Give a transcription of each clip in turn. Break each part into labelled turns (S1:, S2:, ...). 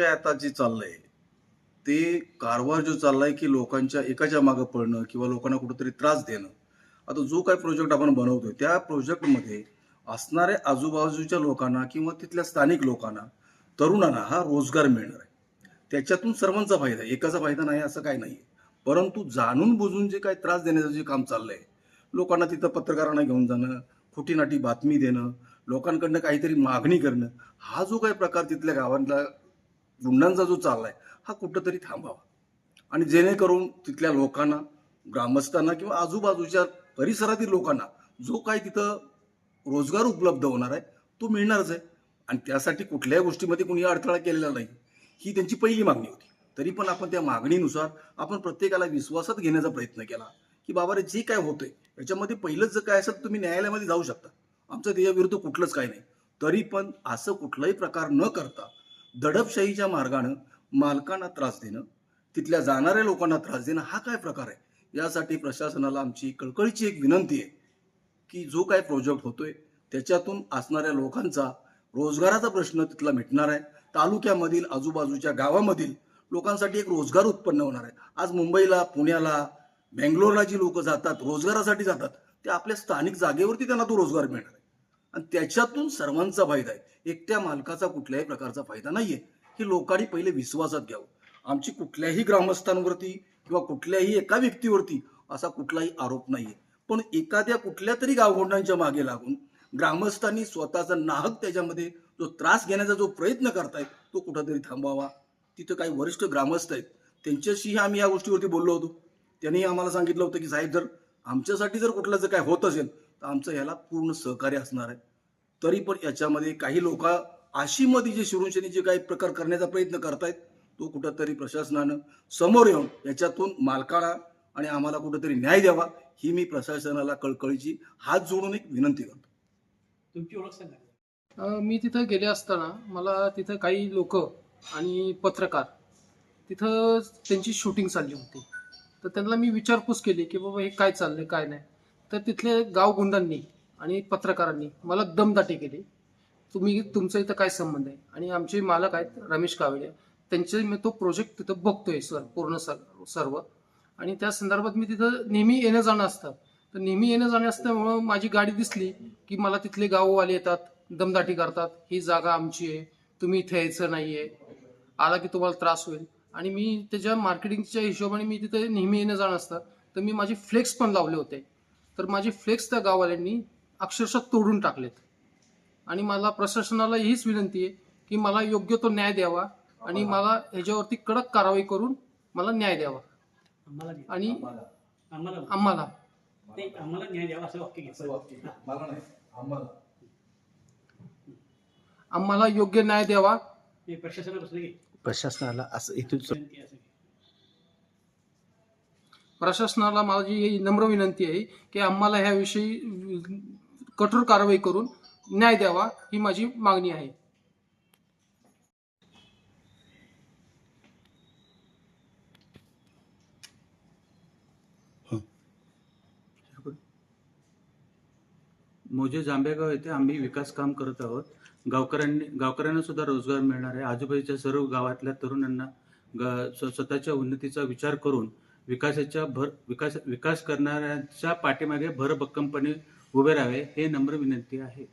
S1: काय आता जे चाललंय ते कारभार जो चाललाय की लोकांच्या एकाच्या मागं पडणं किंवा लोकांना कुठेतरी त्रास देणं आता जो काय प्रोजेक्ट आपण बनवतोय त्या प्रोजेक्टमध्ये असणाऱ्या आजूबाजूच्या लोकांना किंवा तिथल्या स्थानिक लोकांना तरुणांना हा रोजगार मिळणार आहे. त्याच्यातून सर्वांचा फायदा आहे. एकाचा फायदा नाही असं काही नाही परंतु जाणून बुजून जे काय त्रास देण्याचं जे काम चाललंय लोकांना तिथं पत्रकारांना घेऊन जाणं खोटीनाटी बातमी देणं लोकांकडनं काहीतरी मागणी करणं हा जो काही प्रकार तिथल्या गावांतला गुंडांचा जो चाललाय हा कुठंतरी थांबावा. आणि जेणेकरून तिथल्या लोकांना ग्रामस्थांना किंवा आजूबाजूच्या परिसरातील लोकांना जो काही तिथं रोजगार उपलब्ध होणार आहे तो मिळणारच आहे. आणि त्यासाठी कुठल्याही गोष्टीमध्ये कुणी अडथळा केलेला नाही. ही त्यांची पहिली मागणी होती. तरी पण आपण त्या मागणीनुसार आपण प्रत्येकाला विश्वासात घेण्याचा प्रयत्न केला की बाबा रे जे काय होतंय याच्यामध्ये पहिलंच जर काय असेल तुम्ही न्यायालयामध्ये जाऊ शकता. आमचं त्याच्याविरुद्ध कुठलंच काय नाही. तरी पण असं कुठलाही प्रकार न करता दडपशाहीच्या मार्गानं मालकांना त्रास देणं तिथल्या जाणाऱ्या लोकांना त्रास देणं हा काय प्रकार आहे? यासाठी प्रशासनाला आमची कळकळीची एक विनंती आहे की जो काय प्रोजेक्ट होतोय त्याच्यातून असणाऱ्या लोकांचा रोजगाराचा प्रश्न तिथला मिटणार आहे. तालुक्यामधील आजूबाजूच्या गावामधील लोकांसाठी एक रोजगार उत्पन्न होणार आहे. आज मुंबईला पुण्याला बेंगलोरला जी लोक जातात रोजगारासाठी जातात ते आपल्या स्थानिक जागेवरती त्यांना तो रोजगार मिळणार आहे. आणि त्याच्यातून सर्वांचा फायदा आहे. एकट्या मालकाचा कुठल्याही प्रकारचा फायदा नाहीये. हे लोकांनी पहिले विश्वासात घ्यावं. आमची कुठल्याही ग्रामस्थांवरती किंवा कुठल्याही एका व्यक्तीवरती असा कुठलाही आरोप नाहीये. पण एखाद्या कुठल्या तरी गावगोंडांच्या मागे लागून ग्रामस्थांनी स्वतःचा नाहक त्याच्यामध्ये जो त्रास घेण्याचा जो प्रयत्न करतायत तो कुठंतरी थांबवावा. तिथं काही वरिष्ठ ग्रामस्थ आहेत. त्यांच्याशीही आम्ही या गोष्टीवरती बोललो होतो. त्यांनी आम्हाला सांगितलं होतं की साहेब जर आमच्यासाठी जर कुठलं जर काय होत असेल तर आमचं याला पूर्ण सहकार्य असणार आहे. तरी पण याच्यामध्ये काही लोक आशीमध्ये जे शिवसेनेचे जे काही प्रकार करण्याचा प्रयत्न करतायत तो कुठंतरी प्रशासनानं समोर येऊन याच्यातून मालकाला आणि आम्हाला कुठंतरी न्याय द्यावा ही मी प्रशासनाला कळकळीची हात जोडून एक विनंती करतो.
S2: तुमची ओळख सांगा.
S3: मी तिथं गेले असताना मला तिथं काही लोक आणि पत्रकार तिथं त्यांची शूटिंग चालली होती. तर त्यांना मी विचारपूस केली की बाबा हे काय चाललंय काय नाही. तर तिथले गावगुंडांनी आणि पत्रकारांनी मला दमदाटी केली. तुम्ही तुमचा इथं काय संबंध आहे? आणि आमचे मालक आहेत रमेश कावडे. त्यांचे मी तो प्रोजेक्ट तिथं बघतोय सर पूर्ण सर सर्व. आणि त्या संदर्भात मी तिथं नेहमी येणं जाणं असतं. तर नेहमी येणं जाणं असल्यामुळं माझी गाडी दिसली की मला तिथले गाववाले येतात दमदाटी करतात. ही जागा आमची आहे तुम्ही इथे यायचं आहे आला की तुम्हाला त्रास होईल. आणि मी त्याच्या मार्केटिंगच्या हिशोबाने मी तिथे नेहमी येणं जाणं असतं. तर मी माझे फ्लेक्स पण लावले होते. तर माझे फ्लेक्स त्या गाववाल्यांनी अक्षरशः तोडून टाकलेत. आणि मला प्रशासनाला हीच विनंती आहे की मला योग्य तो न्याय द्यावा आणि मला ह्याच्यावरती कडक कारवाई करून मला न्याय द्यावा.
S2: आम्हाला.
S3: आणि
S2: आम्हाला.
S3: आम्हाला
S2: ते आम्हाला. न्याय द्यावा असं वाक्य घ्यायचं
S1: मला नाही. आम्हाला.
S3: आम्हाला योग्य न्याय द्यावा.
S2: हे प्रशासनापासून घे.
S4: प्रशासनाला असं इथून
S2: विनंती असं घे.
S3: प्रशासनाला माझी ही नम्र विनंती आहे की आम्हाला ह्याविषयी कठोर कारवाई करून न्याय द्यावा ही माझी मागणी आहे.
S5: मोजे जांभेगाव येथे आम्ही विकास काम करत आहोत. गावकऱ्यांनी गावकऱ्यांना सुद्धा रोजगार मिळणार आहे. आजूबाजूच्या सर्व गावातल्या तरुणांना स्वतःच्या उन्नतीचा विचार करून विकासाच्या भर विकास विकास करणाऱ्यांच्या पाठीमागे भरभक्कमपणे उभे राहावे हे नम्र विनंती आहे.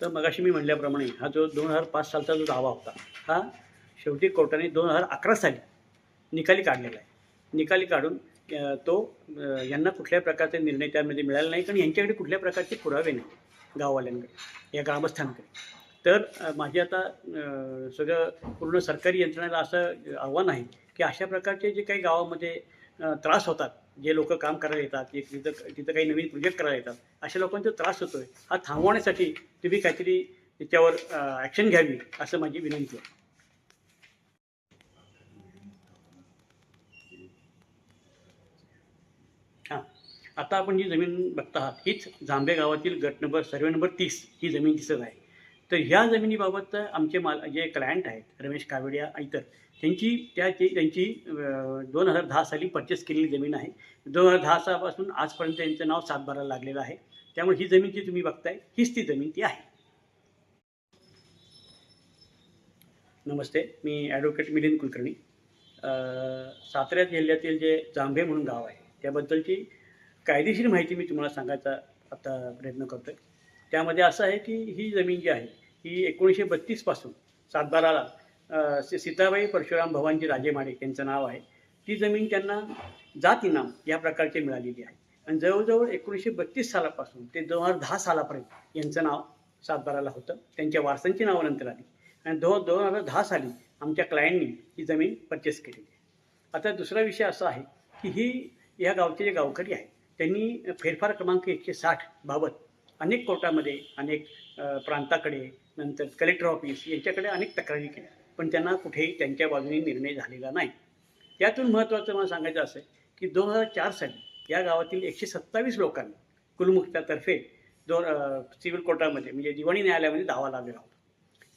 S2: तर मगाशी मी म्हटल्याप्रमाणे हा जो दोन हजार पाच सालचा जो दावा होता हा शेवटी कोर्टाने दोन हजार अकरा साली निकाली काढलेला आहे. निकाली काढून तो यांना कुठल्याही प्रकारचे निर्णय त्यामध्ये मिळाला नाही कारण यांच्याकडे कुठल्या प्रकारचे पुरावे नाही गाववाल्यांकडे या ग्रामस्थांकडे. तर माझी माझे आता सगळं पूर्ण सरकारी यंत्रणेला असं आव्हान आहे की अशा प्रकारचे जे काही गावामध्ये त्रास होतात जे लोक काम करायला येतात एक तिथं तिथं काही नवीन प्रोजेक्ट करायला येतात अशा लोकांचा त्रास होतोय. हा थांबवण्यासाठी तुम्ही काहीतरी त्याच्यावर ॲक्शन घ्यावी असं माझी विनंती आहे हां आता आपण जी जमीन बघता आहात हीच जांभे गावातील गट नंबर सर्वे नंबर तीस ही जमीन दिसत आहे. तर ह्या जमिनीबाबत आमचे माल जे क्लायंट आहेत रमेश कावेडिया इतर त्यांची त्या त्यांची दोन हजार दहा साली परचेस केलेली जमीन आहे. दोन हजार दहा सालापासून आजपर्यंत त्यांचं नाव सातबारा लागलेलं आहे. त्यामुळे ही जमीन जी तुम्ही बघताय हीच ती जमीन ती आहे. नमस्ते मी ॲडव्होकेट मिलिंद कुलकर्णी. अ, सातारा जिल्ह्यातील जे जांभे म्हणून गाव आहे त्याबद्दलची कायदेशीर माहिती मी तुम्हाला सांगायचा आता प्रयत्न करतो आहे त्यामध्ये असं आहे की ही जमीन जी आहे ही एकोणीसशे बत्तीसपासून सातबाराला सीताबाई परशुराम भवानजी राजे माडे यांचं नाव आहे. ती जमीन त्यांना जात इनाम या प्रकारची मिळालेली आहे. आणि जवळजवळ एकोणीसशे बत्तीस सालापासून ते दोन हजार दहा सालापर्यंत यांचं नाव सातबाराला होतं. त्यांच्या वारसांची नावं नंतर आली. आणि दो दोन हजार दहा साली आमच्या क्लायंटनी ही जमीन परचेस केलेली आहे. आता दुसरा विषय असा आहे की ही या गावचे जे गावकरी आहेत त्यांनी फेरफार क्रमांक एकशे साठ बाबत अनेक कोर्टामध्ये अनेक प्रांताकडे नंतर कलेक्टर ऑफिस यांच्याकडे अनेक तक्रारी केल्या. पण त्यांना कुठेही त्यांच्या बाजूने निर्णय झालेला नाही. त्यातून महत्त्वाचं मला सांगायचं असं की दोन हजार चार साली या गावातील एकशे सत्तावीस लोकांनी कुलमुख्तातर्फे दोन सिव्हिल कोर्टामध्ये म्हणजे दिवाणी न्यायालयामध्ये दावा लावलेला होता.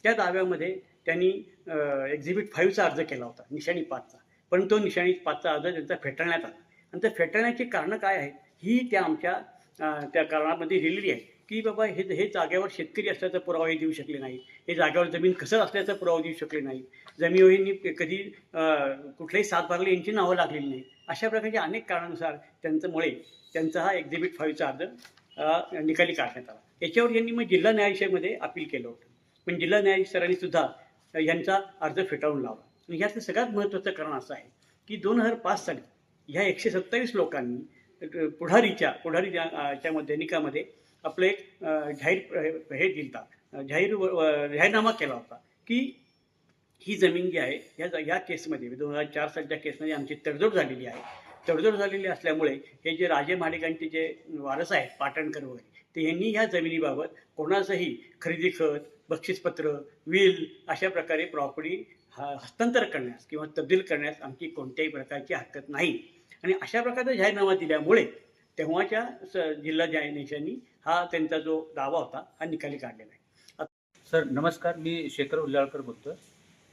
S2: त्या दाव्यामध्ये त्यांनी एक्झिबिट फाईव्हचा अर्ज केला होता निशाणी पाचचा. पण तो निशाणी पाचचा अर्ज त्यांचा फेटाळण्यात आला. आणि त्या फेटाळण्याची कारणं काय आहेत? ही त्या आमच्या त्या कारणामध्ये लिहिलेली आहे. की बाबा हे हे जागेवर शेतकरी असल्याचा पुरावाही देऊ शकले नाही हे जागेवर जमीन कसं असल्याचा पुरावा देऊ शकले नाही जमिनीवरील कधी कुठलेही कुठल्याही सात यांची नावं लागलेली नाही अशा प्रकारच्या अनेक कारणानुसार त्यांच्यामुळे त्यांचा हा एक्झिबिट फाईव्हचा अर्ज निकाली काढण्यात आला. याच्यावर यांनी मग जिल्हा न्यायाधीशामध्ये अपील केलं होतं. पण जिल्हा न्यायाधीशांनी सुद्धा यांचा अर्ज फेटाळून लावला. आणि ह्यातलं सगळ्यात महत्त्वाचं कारण असं आहे की दोन हजार पाच साली ह्या एकशे सत्तावीस लोकांनी पुढारीच्या पुढारीच्या अ, दैनिकामध्ये आपलं एक जाहीर हे दिलता जाहीर व- जाहीरनामा केला होता की ही जमीन जी आहे या या केसमध्ये म्हणजे दोन हजार चार सालच्या केसमध्ये आमची तडजोड झालेली आहे. तडजोड झालेली असल्यामुळे हे जे राजे महाडिकांचे जे वारस आहेत पाटणकर वगैरे ते यांनी ह्या जमिनीबाबत कोणाचंही खरेदी खत बक्षीसपत्र विल अशा प्रकारे प्रॉपर्टी हस्तांतर करण्यास किंवा तब्दील करण्यास आमची कोणत्याही प्रकारची हरकत नाही. आणि अशा प्रकारचा जाहीरनामा दिल्यामुळे तेव्हाच्या स- जिल्हा न्यायाधीशांनी हा त्यांचा जो दावा होता हा निकाली काढलेला आहे.
S5: सर नमस्कार. मी शेखर उल्लाळकर बोलतोय.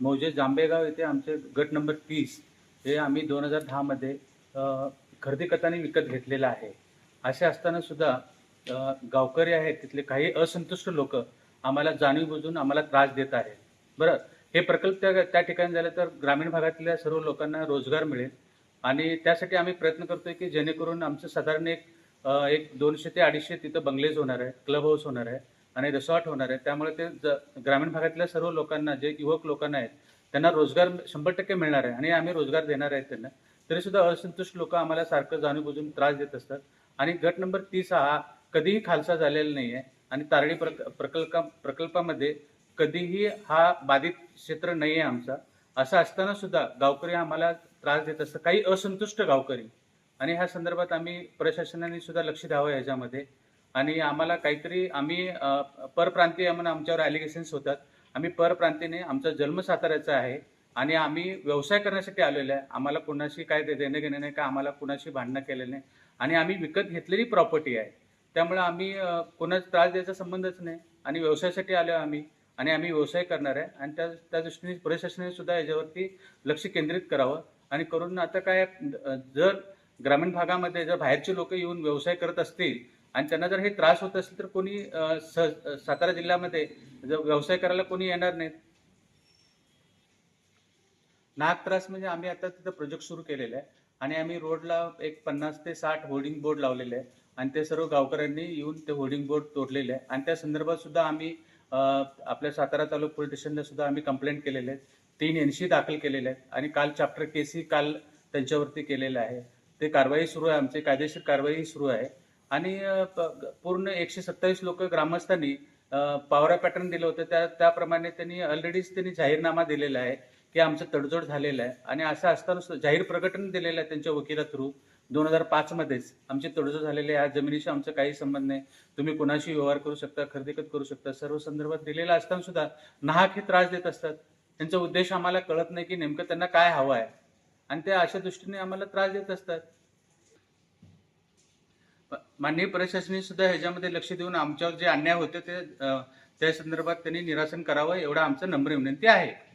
S5: मौजे जांबेगाव येथे आमचे गट नंबर तीस हे आम्ही दोन हजार दहामध्ये खरेदी खताने विकत घेतलेलं आहे. असे असताना सुद्धा गावकरी आहेत तिथले काही असंतुष्ट लोक आम्हाला जाणीव बुजून आम्हाला त्रास देत आहेत. बरं हे प्रकल्प त्या त्या ठिकाणी झाले तर ग्रामीण भागातल्या सर्व लोकांना रोजगार मिळेल. आणि त्यासाठी आम्ही प्रयत्न करतोय की जेणेकरून आमचं साधारण एक एक दोनशे ते अडीचशे तिथं बंगलेज होणार आहे क्लब हाऊस होणार आहे आणि रिसॉर्ट होणार आहे. त्यामुळे ते ज ग्रामीण भागातल्या सर्व लोकांना जे युवक लोकांना आहेत त्यांना रोजगार शंभर टक्के मिळणार आहे आणि आम्ही रोजगार देणार आहेत त्यांना. तरी सुद्धा असंतुष्ट लोक आम्हाला सारखं जाणून बुजून त्रास देत असतात. आणि गट नंबर तीस हा कधीही खालसा झालेला नाही आहे आणि तारडी प्रक प्रकल्पा प्रकल्पामध्ये कधीही हा बाधित क्षेत्र नाही आहे आमचा. असं असताना सुद्धा गावकरी आम्हाला त्रास देत असतात काही असंतुष्ट गावकरी. आणि ह्या संदर्भात आम्ही प्रशासनाने सुद्धा लक्ष द्यावं याच्यामध्ये. आणि आम्हाला काहीतरी आम्ही परप्रांतीय म्हणून आमच्यावर ॲलिगेशन्स होतात. आम्ही परप्रांतीने आमचा जन्म साताऱ्याचा आहे. आणि आम्ही व्यवसाय करण्यासाठी आलेलो आहे. आम्हाला कुणाशी काय दे- देणं घेणं नाही का आम्हाला कुणाशी भांडणं केलेलं नाही. आणि आम्ही विकत घेतलेली प्रॉपर्टी आहे. त्यामुळे आम्ही अ, कोणाचा त्रास द्यायचा संबंधच नाही. आणि व्यवसायासाठी आलो आहे आम्ही. आणि आम्ही व्यवसाय करणार आहे. आणि त्या त्या दृष्टीने प्रशासनाने सुद्धा याच्यावरती लक्ष केंद्रित करावं. आणि करून आता काय जर ग्रामीण भागामध्ये जर बाहेरचे लोक येऊन व्यवसाय करत असतील आणि त्यांना जर हे त्रास होत असेल तर कोणी स- सातारा जिल्ह्यामध्ये जर व्यवसाय करायला कोणी येणार नाहीत? नाक त्रास म्हणजे आम्ही आता तिथं प्रोजेक्ट सुरू केलेला आहे आणि आम्ही रोडला एक पन्नास ते साठ होर्डिंग बोर्ड लावलेले आहे आणि ते सर्व गावकऱ्यांनी येऊन ते होर्डिंग बोर्ड तोडलेले आहे आणि त्या संदर्भात सुद्धा आम्ही आपल्या सातारा तालुका पोलीस स्टेशनला सुद्धा आम्ही कंप्लेंट केलेले आहेत. तीन एनशी दाखल केलेले आहेत आणि काल चॅप्टर केसी काल त्यांच्यावरती केलेलं आहे. ते कारवाई सुरू आहे आमची कायदेशीर कारवाई सुरू आहे. आणि पूर्ण एकशे सत्तावीस लोक ग्रामस्थांनी पावरा पॅटर्न दिलं होतं. त्या त्याप्रमाणे त्यांनी ऑलरेडीच त्यांनी जाहीरनामा दिलेला आहे की आमचं तडजोड झालेलं आहे. आणि असं असताना जाहीर प्रकटन दिलेलं आहे त्यांच्या वकिला थ्रू. दोन हजार पाचमध्येच आमची तडजोड झालेली आहे. या जमिनीशी आमचा काही संबंध नाही. तुम्ही कोणाशी व्यवहार करू शकता खरेदीखत करू शकता. सर्व संदर्भात दिलेला असताना सुद्धा नाहक हे त्रास देत असतात. त्यांचा उद्देश आम्हाला कळत नाही की नेमकं त्यांना काय हवं आहे. आणि ते अशा दृष्टीने आम्हाला त्रास देत असतात. माननीय प्रशासनाने सुद्धा ह्याच्यामध्ये लक्ष देऊन आमच्यावर जे अन्याय होते ते त्या संदर्भात त्यांनी निरासन करावं एवढं आमचं नम्र विनंती आहे.